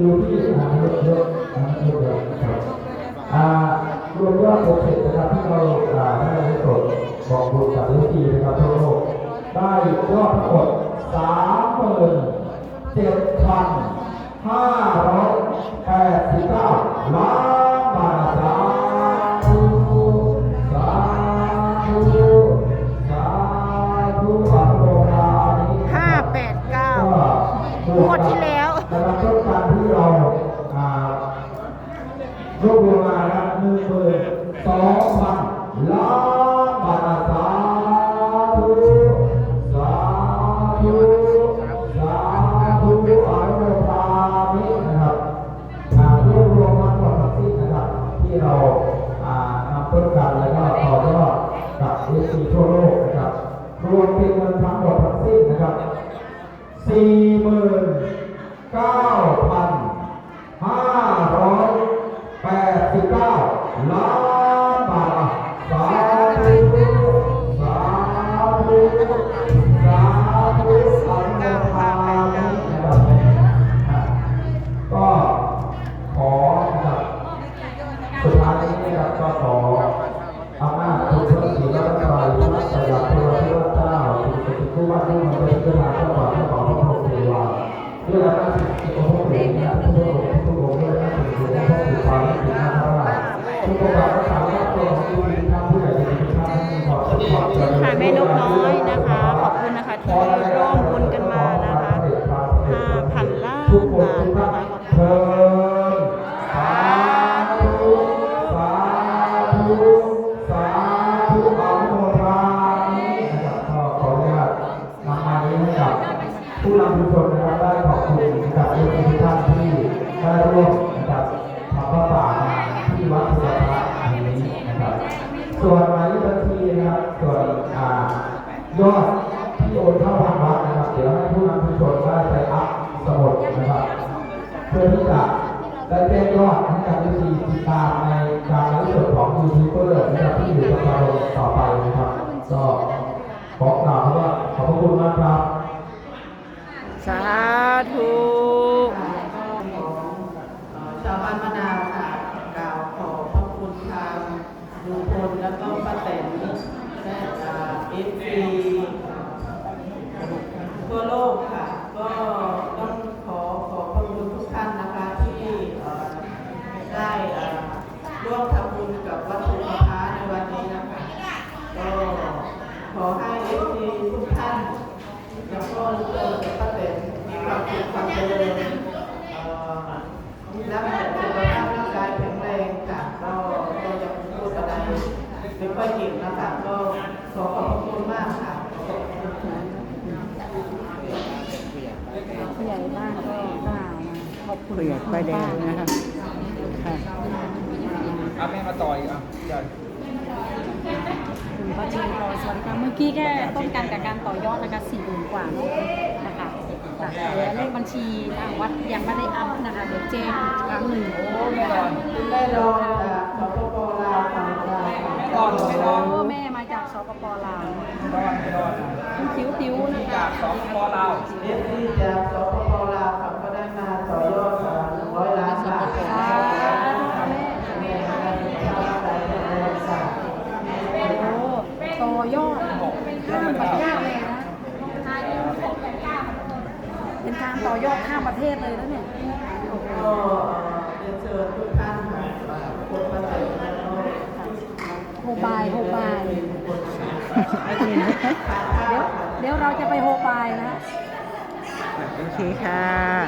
อยู่ที่สนามรถเยอะอ่าเยอะเยอะนะครับอ่ารวมยอดโปรเจกต์นะครับที่เราอ่าได้ในส่วนบอกบุญกับลูกทีนะครับทั่วโลกได้ยอดทั้งหมดสามหมื่นเจ็ดพันห้าร้อย มื่นเก้าพันห้าร้อยแปดสิบเก้าล้านบาทสาธุสาธุสาธุอนุโมทานะครับอะก็ขอนะครับสุดท้ายนี้นะครับก็ขออำนาจทุก 5,000 ล้านบาทนะคะเพิ่มสาธุสาธุสาธุอนุโมทนานะครับก็ขออนุญาตนำมานี้ให้กับผู้นำทุกคนนะครับได้ขอบคุณนะครับทุกท่านที่ได้ร่วมนะครับทำพระป่าที่วัดสุรพะแห่งนี้นะครับ ส่วนหมายเลขบัญชีนะครับส่วนอ่ายอดที่โอนเข้าทางวัด เพื่อที่จะได้แจ้งยอดให้กับวิธีติดตามในการไลฟ์สดของยูทูบเบอร์นะครับที่อยู่กับเราต่อไปนะครับก็ขอกล่าวว่าขอบพระคุณมากครับ สาธุชาวบ้านมะนาวค่ะกล่าวขอพระคุณทางลุงพลแล้วก็ป้าแตนและเอฟซีทั่วโลกค่ะ ก็ต้องขอขอบพระคุณทุกท่านนะคะที่เอ่อได้เอ่อ ร่วมทำบุญกับวัดสุนทาในวันนี้นะคะก็ขอให้เอฟซีทุกท่านแล้วก็ลุงพลและป้าแตนมีความสุขความเจริญและมีสุขภาพร่างกายแข็งแรงค่ะก็ก็จะพูดอะไรไม่ค่อยเก่งนะคะก็ขอขอบคุณมากค่ะขอบคุณค่ะผู้ใหญ่บ้านก็กล่าวมาขอบคุณผู้ใหญ่ป้าแดงนะคะค่ะ อาแม่มาต่อยอะเดี๋ยวคุณป้าจินรอสวัสดีค่ะเมื่อกี้แค่ต้นกันกับการต่อยอดนะคะสี่หมื่นกว่านะคะค่ะแต่เลขบัญชีทางวัดยังไม่ได้อัพนะคะเดี๋ยวแจ้งอีกครั้งหนึ่งโอ้ไม่รอนคุณแม่รองจากสปปลาวค่ะไม่รอนไม่รอนโอ้แม่มาจากสปปลาวไม่รอนไม่รอนคิ้วคิ้วๆนะคะจากสองปอลาว เอฟซีจากสปปลาวค่ะก็ได้มาต่อยอดค่ะหนึ่งร้อยล้านบาท สา ค่ะ ธุค่ะแม่ แม่ก็ได้มีความร่างกายแข็งแรงค่ะ โอ้ต่อ ยอดข้ามประเทศเลยนะ เป็นการต่อยอดข้ามประเทศเลยนะเนี่ยก็เรียนเชิญทุกท่านค่ะคนประเสริฐแล้วก็โฮบายโฮบายเดี๋ยวเดี๋ยวเราจะไปโฮบายนะ โอเคค่ะ